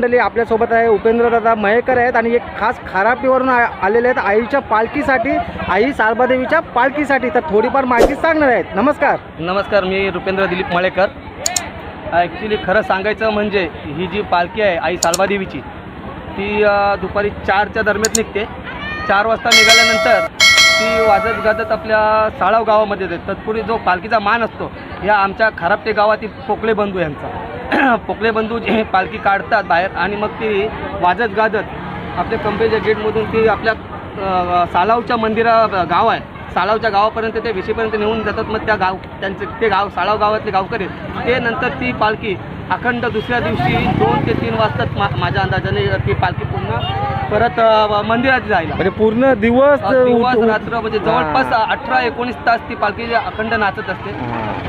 मंडळी आपल्यासोबत आहे उपेंद्रदादा मयेकर आहेत आणि एक खास खारापीवरून आलेले आहेत आईच्या पालखीसाठी आई सालबादेवीच्या पालखीसाठी. तर थोडीफार माहिती सांगणार आहेत. नमस्कार. नमस्कार मी रुपेंद्र दिलीप मळेकर. ॲक्च्युली खरं सांगायचं म्हणजे ही जी पालखी आहे आई सालबादेवीची ती दुपारी चारच्या दरम्यान निघते. चार वाजता निघाल्यानंतर ती वाजत गाजत आपल्या साळाव गावामध्ये येते. तत्पूर्वी जो पालखीचा मान असतो या आमच्या खराबटे गावातील पोकळे बंधू यांचा. पोकले बंधू जे पालखी काढतात बाहेर आणि मग ती वाजत गाजत आपल्या कंपनीच्या गेटमधून ती आपल्या सालावच्या मंदिरा गाव आहे. साळावच्या गावापर्यंत ते विशीपर्यंत नेऊन जातात मग त्या गाव त्यांचे ते गाव साळाव गावातले गावकरी. ते नंतर ती पालखी अखंड दुसऱ्या दिवशी दोन ते तीन वाजता मा माझ्या अंदाजाने ती पालखी पुन्हा परत मंदिरात जायला म्हणजे पूर्ण दिवस दिवस रात्र म्हणजे जवळपास अठरा एकोणीस तास ती पालखी अखंड नाचत असते.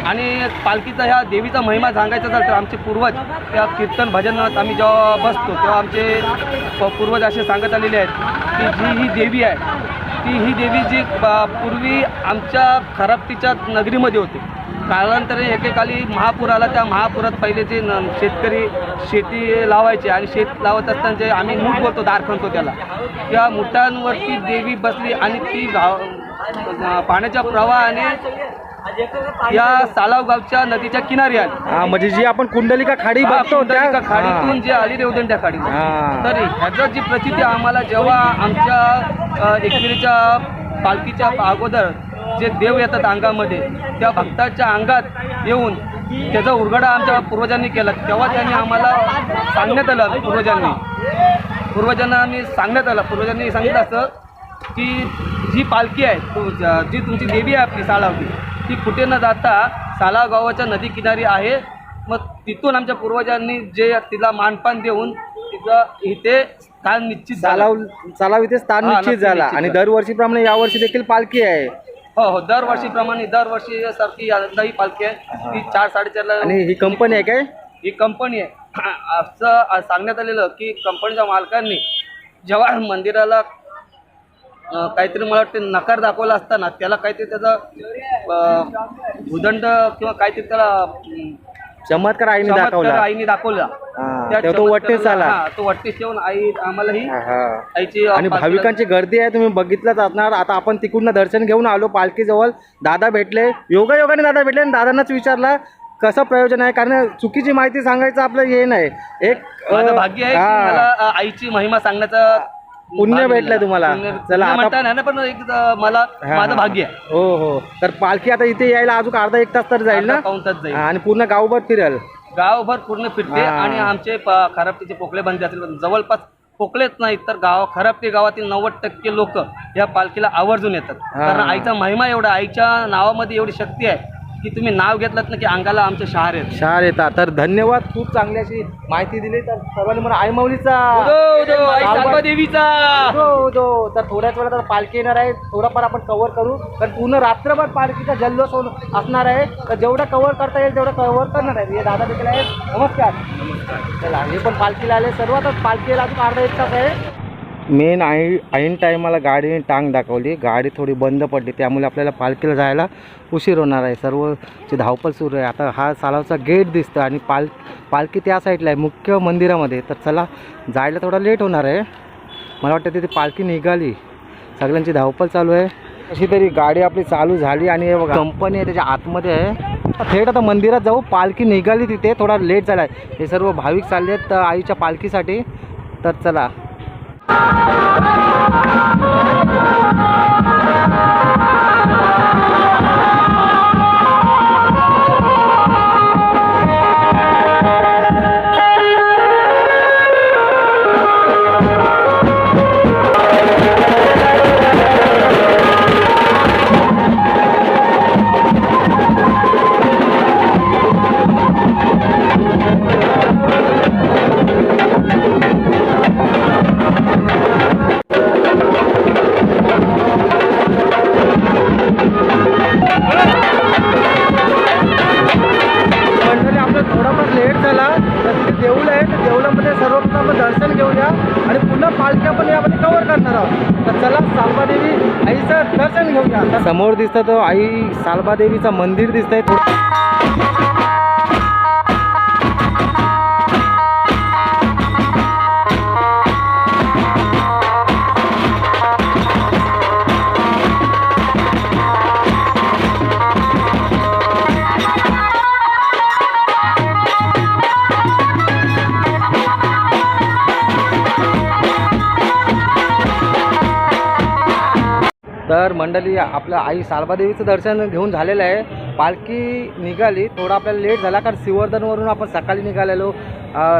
आणि पालखीचा ह्या देवीचा महिमा सांगायचा झाला तर आमचे पूर्वज त्या कीर्तन भजनात आम्ही जेव्हा बसतो तेव्हा आमचे पूर्वज असे सांगत आलेले आहेत की जी ही देवी आहे ती ही देवी जी प- पूर्वी आमच्या खराबतीच्या नगरीमध्ये होती. कालांतराने एकेकाली महापूर आला त्या महापुरात पहिले जे न- शेतकरी शेती लावायचे आणि शेत लावत असताना जे आम्ही मूठ बोलतो दार खणतो त्याला. त्या मुठांवरती देवी बसली आणि ती पाण्याच्या प्रवाहाने या सालाव गावच्या नदीच्या किनारी आली हा, म्हणजे जी आपण कुंडलिका खाडी बघतो त्या त्या खाडीतून जे आली रेवदंड्या खाडी हा. तर ह्याचं जी प्रचिती आम्हाला जेव्हा आमच्या अ, एकविरीच्या पालखीच्या अगोदर जे देव येतात अंगामध्ये त्या भक्ताच्या अंगात येऊन त्याचा उरगडा आमच्या पूर्वजांनी केला. तेव्हा त्यांनी आम्हाला सांगण्यात आलं पूर्वजांनी. पूर्वजांना आम्ही सांगण्यात आलं. पूर्वजांनी सांगितलं असं की जी पालखी आहे तो ज- तुमची देवी आहे आपली सालावची ती कुठे न जाता सालाव गावाच्या नदी किनारी आहे. मग तिथून आमच्या पूर्वजांनी जे तिला मानपान देऊन तिचं इथे स्थान निश्चित झालं. चालाव चालाव इथे स्थान हा, निश्चित नक्की झाला. निश्चित आणि झालं. दरवर्षीप्रमाणे यावर्षी देखील पालखी आहे. हो हो दरवर्षीप्रमाणे दरवर्षी सारखी यंदाही पालखी आहे. ती चार साडेचारला आणि ही कंपनी आहे काय? ही कंपनी आहे. असं सांगण्यात आलेलं की कंपनीच्या मालकांनी जेव्हा मंदिराला काहीतरी मला वाटते नकार दाखवला असताना त्याला काहीतरी त्याचा भूदंड किंवा काहीतरी त्याला चमत्कार आईने दाखवला. आईने दाखवला. त्या तो वट्टेस आला. हा, तो वट्टेस येऊन आई आम्हाला ही. हा. आईची आणि भाविकांची गर्दी आहे तुम्ही बघितलंच असणार. आता आपण तिकडून दर्शन घेऊन आलो पालखीजवळ. दादा भेटले. योगायोगाने दादा भेटले आणि दादांनाच विचारला कसं प्रयोजन आहे? कारण चुकीची माहिती सांगायचं आपलं हे नाही. एक माझं भाग्य आहे की. मला अं, आईची महिमा सांगण्याचा पुण्य मिळाला. तुम्हाला. चला, पुण्य आता- म्हणता नाही ना पण एक अं, मला हा, माझं हा. भाग्य आहे हो हो तर पालखी आता इथे यायला अजून अर्धा एक तास तर जाईल ना अर्धा पाऊण तास जाईल आणि पूर्ण गावभर फिरेल गावभर पूर्ण फिरते हा. आणि आमचे प- खराबटीचे पोकळे बंदी असतील जवळपास पोकलेच नाहीत तर गाव खराबटी गावातील नव्वद टक्के लोक या पालखीला आवर्जून येतात हा. कारण आईचा महिमा एवढा आईच्या नावामध्ये एवढी शक्ती आहे की तुम्ही नाव घेतलात ना की अंगाला आमचे शहार आहेत. शार येतात. तर धन्यवाद. खूप चांगली अशी माहिती दिली. तर सर्वांनी मला आई माऊलीचा. उदो, उदो, आई सालबा देवीचा. उदो, उदो. तर थोड्याच वेळात आता पालखी येणार आहे. थोडाफार आपण कव्हर करू. कारण पूर्ण रात्रभर पालखीचा जल्लोष होऊन असणार आहे. तर जेवढं कव्हर करता येईल तेवढं कव्हर करणार आहे. हे दादा देखील आहेत. नमस्कार. चला हे पण पालखीला आले. सर्वातच पालखीला अजून अर्धा एक तास आहे. मेन आई ऐन टायमाला गाडीने टांग दाखवली. गाडी थोडी बंद पडली. त्यामुळे आपल्याला पालखीला जायला उशीर होणार आहे. सर्वची धावपळ सुरू आहे. आता हा सालावचा गेट दिसतं आणि पाल पालखी त्या साईडला आहे. मुख्य मंदिरामध्ये. तर चला जायला थोडा लेट होणार आहे. मला वाटतं तिथे पालखी निघाली. सगळ्यांची धावपळ चालू आहे. अशी तरी गाडी आपली चालू झाली आणि कंपनी आहे त्याच्या आतमध्ये आहे. थेट आता मंदिरात जाऊ. पालखी निघाली तिथे. थोडा लेट झाला आहे. हे सर्व भाविक चालले आहेत आईच्या पालखीसाठी. तर चला मंडळी दर्शन घेऊया आणि पुन्हा पालख्या आपण यामध्ये कव्हर करणार आहोत. तर चला सालबादेवी आईचं दर्शन घेऊया समोर दिसतं तो आई सालबादेवीचं मंदिर दिसतंय. तर मंडळी आपलं आई सालबादेवीचं दर्शन घेऊन झालेलं आहे. पालखी निघाली. थोडा आपल्याला लेट झाला कारण सिवर्धनवरून आपण सकाळी निघालेलो.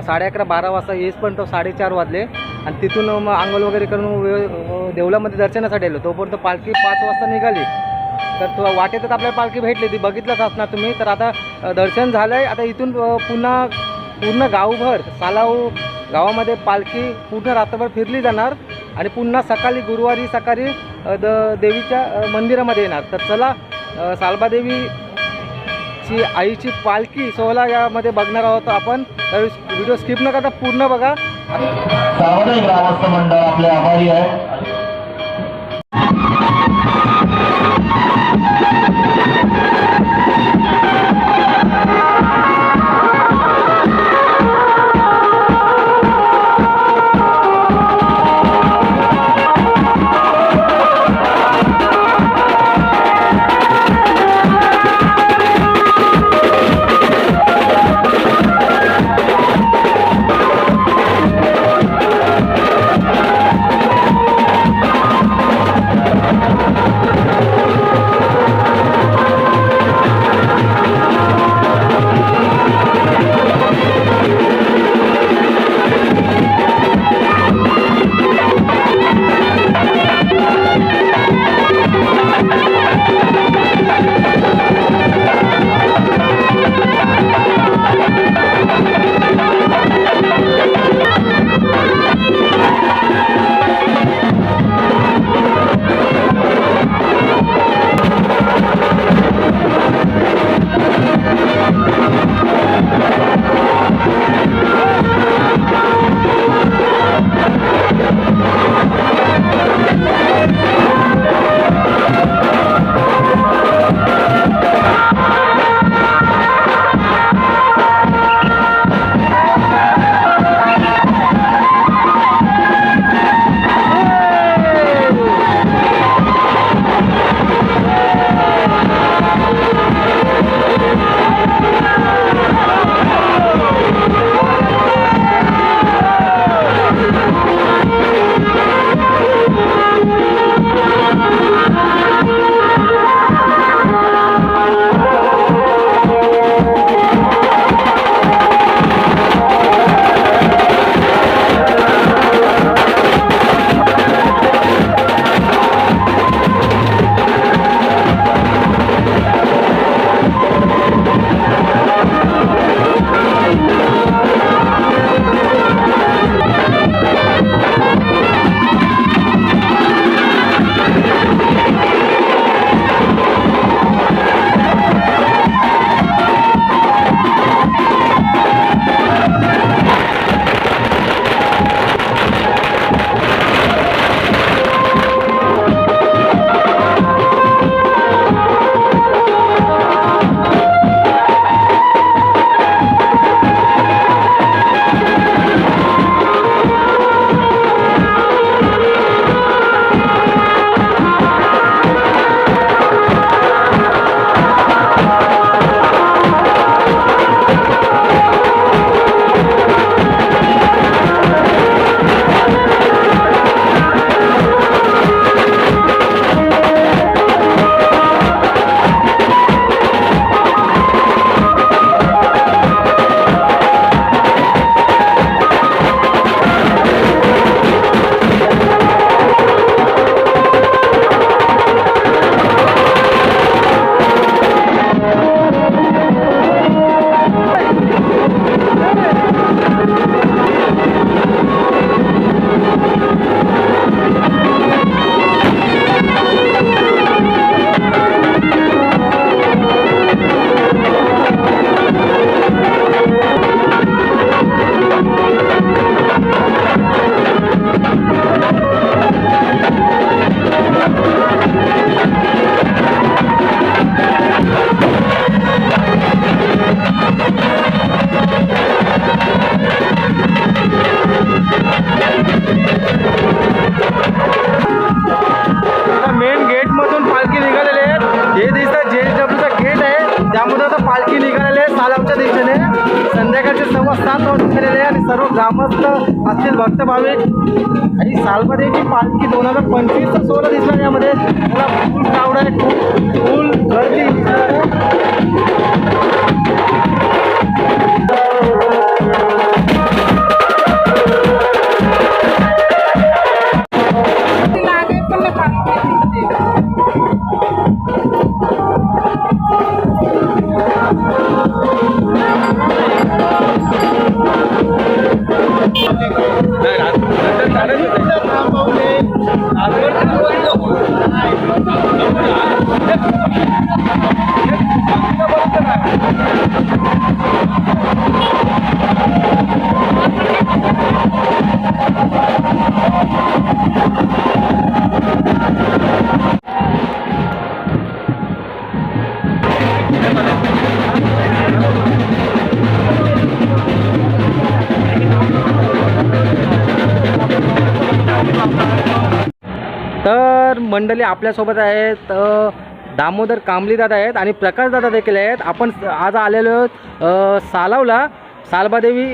साडे अकरा बारा वाजता येईस पण तो साडेचार वाजले. आणि तिथून मग आंघोळ वगैरे करून वे- देवळामध्ये दर्शनासाठी आलो तोपर्यंत पालखी पाच वाजता निघाली. तर तो वाटेतच आपल्याला पालखी भेटली ती बघितलंच असणार तुम्ही. तर आता दर्शन झालं आहे आता इथून पुन्हा पूर्ण गावभर सालाव गावामध्ये पालखी पूर्ण रात्रभर फिरली जाणार. आणि पुन्हा सकाळी गुरुवारी सकाळी द देवीच्या मंदिरामध्ये येणार. तर चला सालबादेवी ची आईची पालखी सोहळा यामध्ये बघणार आहोत आपण. तर व्हिडिओ स्किप न करता पूर्ण बघा. ग्रामस्थ मंडळ आपले आभारी आहे. आणि सालमध्येची पालखी दोन हजार पंचवीसचा सोहळा दिसला यामध्ये मंडळी आपल्यासोबत आहेत अ, दामोदर कांबलीदादा आहेत आणि प्रकाशदादा देखील आहेत. आपण आज आलेलो सालावला सालबादेवी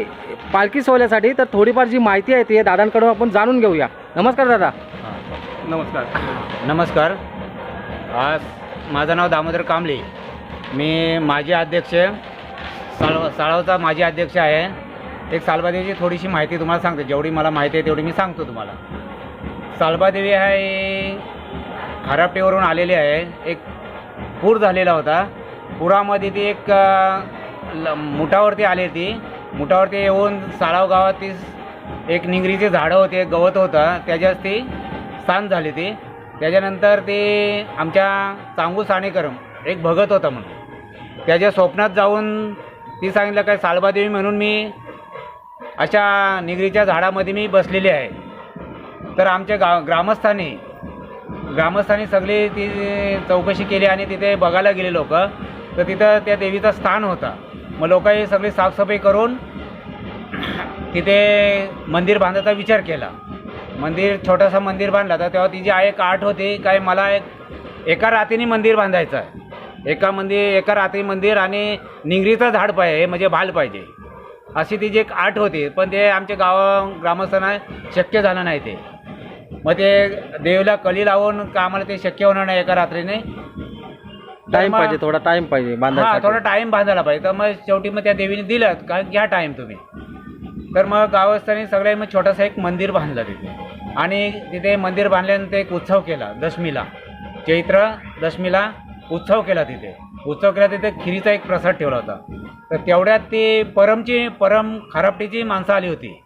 पालखी सोहळ्यासाठी. तर थोडीफार जी माहिती आहे ती दादांकडून आपण जाणून घेऊया. नमस्कार दादा. नमस्कार. नमस्कार. आज माझं नाव दामोदर कांबळे. मी माजी अध्यक्ष साळ साळावचा माजी अध्यक्ष आहे. एक सालबादेवीची थोडीशी माहिती तुम्हाला सांगतो. जेवढी मला माहिती आहे तेवढी मी सांगतो तुम्हाला. सालबादेवी आहे खरापटेवरून आलेले आहे. एक पूर झालेला होता. पुरामध्ये ती एक ल- मुठावरती आली ती मुठावरती येऊन साळाव गावात ती एक निंगरीचे झाडं होते गवत होतं. त्याच्यात ती स्थान झाली ती त्याच्यानंतर ते आमच्या चांगू साणेकर एक भगत होता म्हणून. त्याच्या स्वप्नात जाऊन ती सांगितलं काय साळबादेवी म्हणून मी अशा निगरीच्या झाडामध्ये मी बसलेली आहे. तर आमच्या गाव ग्रामस्थांनी ग्रामस्थांनी सगळी ती चौकशी केली आणि तिथे बघायला गेले लोक. तर तिथं त्या देवीचं स्थान होता. मग लोकांनी सगळी साफसफाई करून तिथे मंदिर बांधायचा विचार केला. मंदिर छोटंसं मंदिर बांधला तर तेव्हा तिची आई एक आठ होती. काय मला एक एका रात्रीने मंदिर बांधायचं आहे. एका मंदिर एका रात्री मंदिर आणि निंगरीचं झाड पाहिजे म्हणजे भाल पाहिजे. अशी तिची एक आठ होती. पण ते आमच्या गावा ग्रामस्थांना शक्य झालं नाही ते. मग ते देवीला कली लावून का आम्हाला ते शक्य होणार नाही एका रात्रीने. तर टाइम मग- पाहिजे थोडा टाइम पाहिजे हा थोडा टाइम बांधायला पाहिजे. तर मग शेवटी मग त्या देवीने दिलं का घ्या टाइम तुम्ही. तर मग गावस्थांनी सगळे मग छोटंसं एक मंदिर बांधलं तिथे. आणि तिथे मंदिर बांधल्यानंतर एक उत्सव केला दशमीला. चैत्र दशमीला उत्सव केला तिथे. उत्सव केला तिथे खिरीचा एक प्रसाद ठेवला होता. तर तेवढ्यात ती परमची परम खरापटीची माणसं आली होती.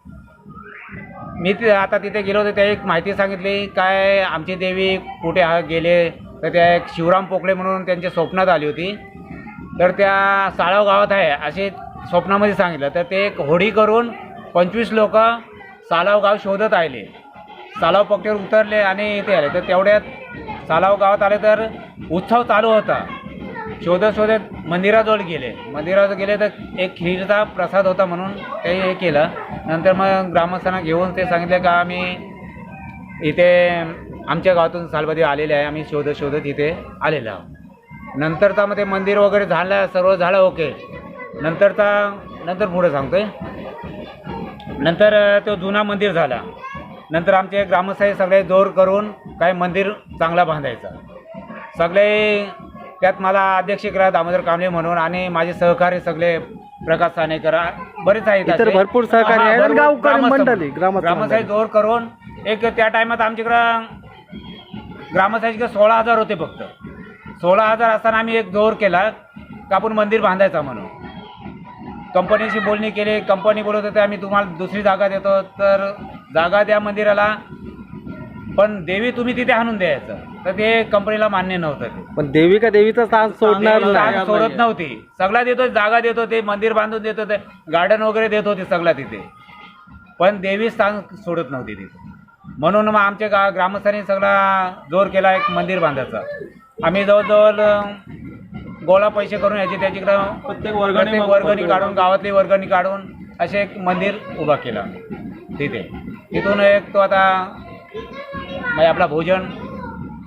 मी ति आता तिथे गेलो होतो त्या एक माहिती सांगितली काय आमची देवी कुठे हा गेले? तर त्या एक शिवराम पोकळे म्हणून त्यांच्या स्वप्नात आली होती. तर त्या साळाव गावात आहे असे स्वप्नामध्ये सांगितलं. तर ते एक होडी करून पंचवीस लोक सालाव गाव शोधत आले. सालाव पक्क्यावर उतरले आणि इथे आले. तर तेवढ्यात सालाव गावात आले तर उत्सव चालू होता. शोधत शोधत मंदिराजवळ गेले. मंदिराजवळ गेले तर एक खीरचा प्रसाद होता म्हणून ते हे केलं. नंतर मग ग्रामस्थांना घेऊन ते सांगितले का आम्ही इथे आमच्या गावातून सालबादी आलेले आहे. आम्ही शोधत शोधत इथे आलेलो आहोत. नंतरचा मग ते मंदिर वगैरे झालं सर्व झालं ओके. नंतरचा नंतर पुढे सांगतोय नंतर तो जुना मंदिर झाला. नंतर आमचे ग्रामस्थाई सगळे जोर करून काय मंदिर चांगला बांधायचा. सगळे त्यात मला अध्यक्ष केला दामोदर कांबळे म्हणून आणि माझे सहकारी सगळे प्रकाश सानेकर बरेच आहेत इतर असे. भरपूर सहकारी आहेत. आणि भरपूर गावकरी ग्रामस्थ- मंडळी, ग्रामस्थ ग्रामस्थाई मंडळी. जोर करून एक त्या टायमात आमच्याकडं ग्रामस्थांचे सोळा हजार होते फक्त. सोळा हजार असताना आम्ही एक जोर केला का आपण मंदिर बांधायचा म्हणून. कंपनीशी बोलणी केली कंपनी बोलत होते आम्ही तुम्हाला दुसरी जागा देतो. तर जागा द्या मंदिराला पण देवी तुम्ही तिथे आणून द्यायचं. तर ते कंपनीला मान्य नव्हतं ते. पण देवी का देवीचं स्थान सोडणार नाही. स्थान सोडत नव्हती. सगळा देतो जागा देत होते मंदिर बांधून देत होते गार्डन वगैरे देत होते सगळा तिथे. पण देवी स्थान सोडत नव्हती तिथे. म्हणून मग आमच्या गा ग्रामस्थांनी सगळा जोर केला एक मंदिर बांधायचा. आम्ही जवळजवळ अं, गोळा पैसे करून यायचे त्याच्याकडं प्रत्येक प्रत्येक वर्गणी काढून गावातली वर्गणी काढून असे एक मंदिर उभा केला तिथे. तिथून एक तो आता म्हणजे आपला भोजन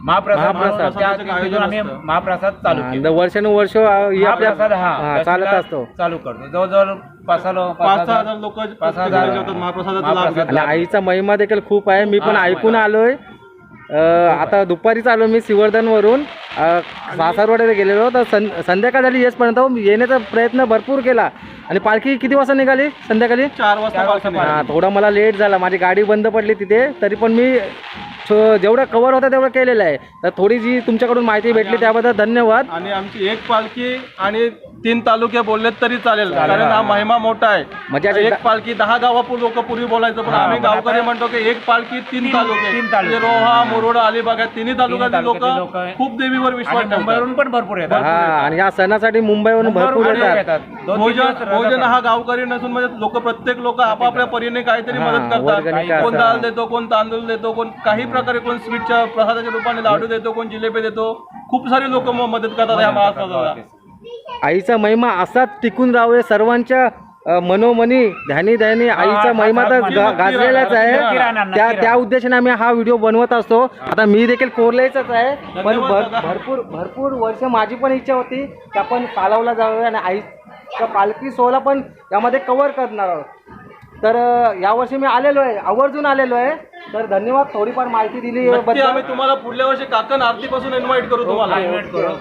महाप्रसाद महाप्रसाद. म्हणून त्या- तिथून आम्ही महाप्रसाद चालू केला. वर्षानुवर्ष आपल्या महाप्रसाद हा हा, चालत असतो. चालू करतो. जवळजवळ पाच सहा लो- पाच सहा हजार लोक पाच सहा हजार महाप्रसादाचा लाभ महाप्रसाद घेतात. आणि आईचा महिमा देखील खूप आहे. मी पण ऐकून आलोय. अ, आता दुपारीच आलो मी सिवर्धनवरून. अ, सासरवाड्याला गेलेलो तर सं संध्याकाळ झाली येसपर्यंत. येण्याचा प्रयत्न भरपूर केला. आणि पालखी किती वाजता निघाली संध्याकाळी? चार वाजता पालखी. हा थोडा मला लेट झाला. माझी गाडी बंद पडली तिथे. तरी पण मी जेवढं कवर होतं तेवढं केलेलं आहे. तर थोडी जी तुमच्याकडून माहिती भेटली त्याबद्दल धन्यवाद. आणि आमची एक पालखी आणि तीन तालुके बोलले तरी चालेल कारण हा महिमा मोठा आहे. म्हणजे एक पालखी दहा गावापूर लोक पूर्वी बोलायचं पण आम्ही गावकरी म्हणतो की एक पालखी तीन तालुके. तीन तालुके. म्हणजे रोहा मुरुड अलिबाग या तिन्ही तालुक्यातील लोक तालुक्यातील लोकं- खूप देवीवर विश्वास ठेवतात. मुंबईवरून पण भरपूर येतात. हा आणि या सणासाठी मुंबईवरून भरपूर मुंबईवरून येतात. येतात. दोन तीन भोजन दिवस भोजन. हा गावकरी नसून म्हणजे लोक प्रत्येक लोक आपापल्या परीने काहीतरी हा, मदत वर्गणी करतात. कोण. डाळ देतो कोण तांदूळ देतो कोण काही प्रकारे कोण स्वीटच्या प्रसादाच्या रूपाने लाडू देतो कोण जिलेबी देतो खूप सारे लोक मदत करतात या महाप्रसादाला. आईचा महिमा असाच टिकून राहावे सर्वांच्या अ, मनोमनी ध्यानी ध्यानी आईचा महिमा तर गा- गाजलेलाच आहे. त्या. त्या उद्देशाने आम्ही हा व्हिडिओ बनवत असतो. आता मी देखील कोरलेच आहे पण धन्यवाद भर- दादा. भरपूर भरपूर वर्ष माझी पण इच्छा होती की आपण चालवला जावे आणि आईचा पालखी सोहळा पण यामध्ये कव्हर करणार आहोत. तर अ, यावर्षी मी आलेलो आहे आवर्जून आलेलो आहे. तर धन्यवाद थोडीफार माहिती दिली नक्की आम्ही तुम्हाला पुढल्या वर्षी काकण आरती पासून इन्व्हाइट करू तुम्हाला.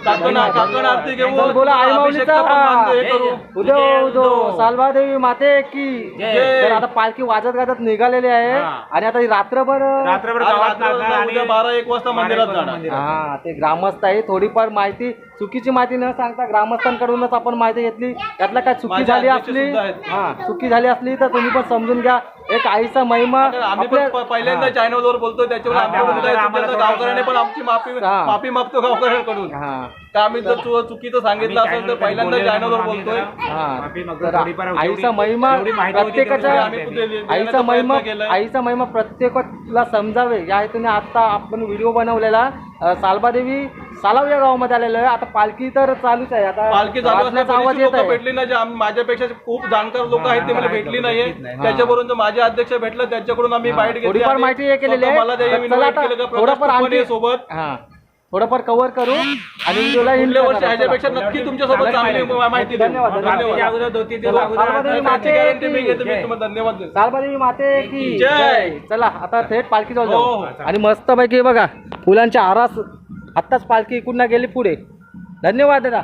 काकण काकण आरती घेऊ चल बोला आई अभिषेक माऊलीचा करून बांधू, हे करू. उदो उदो सालभादेवी माते की. तर आता पालखी वाजत गाजत निघालेली आहे. आणि आता रात्रभर उद्या बारा एक वाजता मंदिरात जाणार. हा ते ग्रामस्थ आहे. थोडीफार माहिती चुकीची माहिती न सांगता ग्रामस्थांकडूनच आपण माहिती घेतली. त्यातला काय चुकी झाली असली. हा चुकी झाली असली तर तुम्ही पण समजून घ्या. एक आईचा महिमा आम्ही पण प- पहिल्यांदा चॅनलवर त्याच्यावर आमच्याकडून काय चुकलं तर गावकऱ्याने पण आमची माफी हा. माफी मागतो गावकऱ्यांकडून. हा. तर आम्ही जर चु- चुकीचं सांगितलं असेल तर पहिल्यांदा चॅनलवर बोलतोय. हा तर आईचा महिमा प्रत्येकाच्या आम्ही कुठे लिहिण्याचा आईचा महिमा केलाय. आईचा महिमा प्रत्येकाला समजावे. या हेतूने आता आपण व्हिडिओ बनवलेला अ, सालबादेवी सालाव या गावामध्ये आलेलो आहे. आता पालखी तर चालूच आहे. आता पालखी चालू वाजण्याचा आवाज असताना येत लोक आहे. भेटली नाही जे माझ्यापेक्षा खूप जाणकार लोक आहेत ते मला भेटली नाहीये. त्याच्यावरून जे माझे अध्यक्ष भेटले त्यांच्याकडून आम्ही बाईट घेतली थोडीफार माहिती हे केलेली स्वतः मला ते आहे तर चला invite आता केलं का प्रकाश थोडंफार कुंभणे आणखी सोबत. हा. थोडंफार कव्हर करू आणि व्हिडिओला end पुढल्या वर्षी करणार. ह्याच्यापेक्षा चला. नक्की तुमच्यासोबत चांगली माहिती देऊ. धन्यवाद, धन्यवाद. रात्रीच्या अगोदर दोन तीन दिवस चला, अगोदर सालबादेवी त्याची माते guarantee मी की घेतो मी तुम्हाला धन्यवाद देतो. सालबादेवी माते की. जय. चला आता थेट पालखी जाऊ हो, जाऊ हो. आणि मस्त पैकी बघा फुलांच्या आरास आत्ताच पालखी इकडून गेली पुढे. धन्यवाद दादा.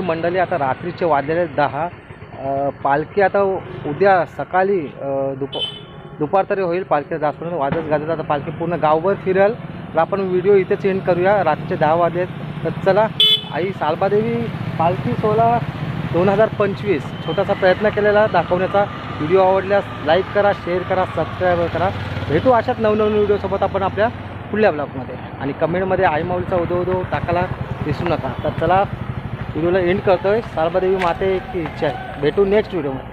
मंडळी आता रात्रीचे वाजलेले दहा. पालखी आता उद्या सकाळी दुप दुपार तरी होईल पालखी जास्तपर्यंत वाजत गाजत आता पालखी पूर्ण गावभर फिरेल. तर आपण व्हिडिओ इथेच एंड करूया. रात्रीचे दहा वाजले तर चला आई सालबादेवी पालखी सोहळा दोन हजार पंचवीस. छोटासा प्रयत्न केलेला दाखवण्याचा. व्हिडिओ आवडल्यास लाईक करा शेअर करा सबस्क्राईब करा. भेटू अशाच नवनवीन व्हिडिओसोबत आपण आपल्या पुढल्या ब्लॉगमध्ये आणि कमेंटमध्ये आईमाऊलीचा उदो उदो टाकायला विसरू नका. तर चला व्हिडिओला एंड करतोय. सारबादेवी माते की इच्छा आहे. भेटू नेक्स्ट व्हिडिओमध्ये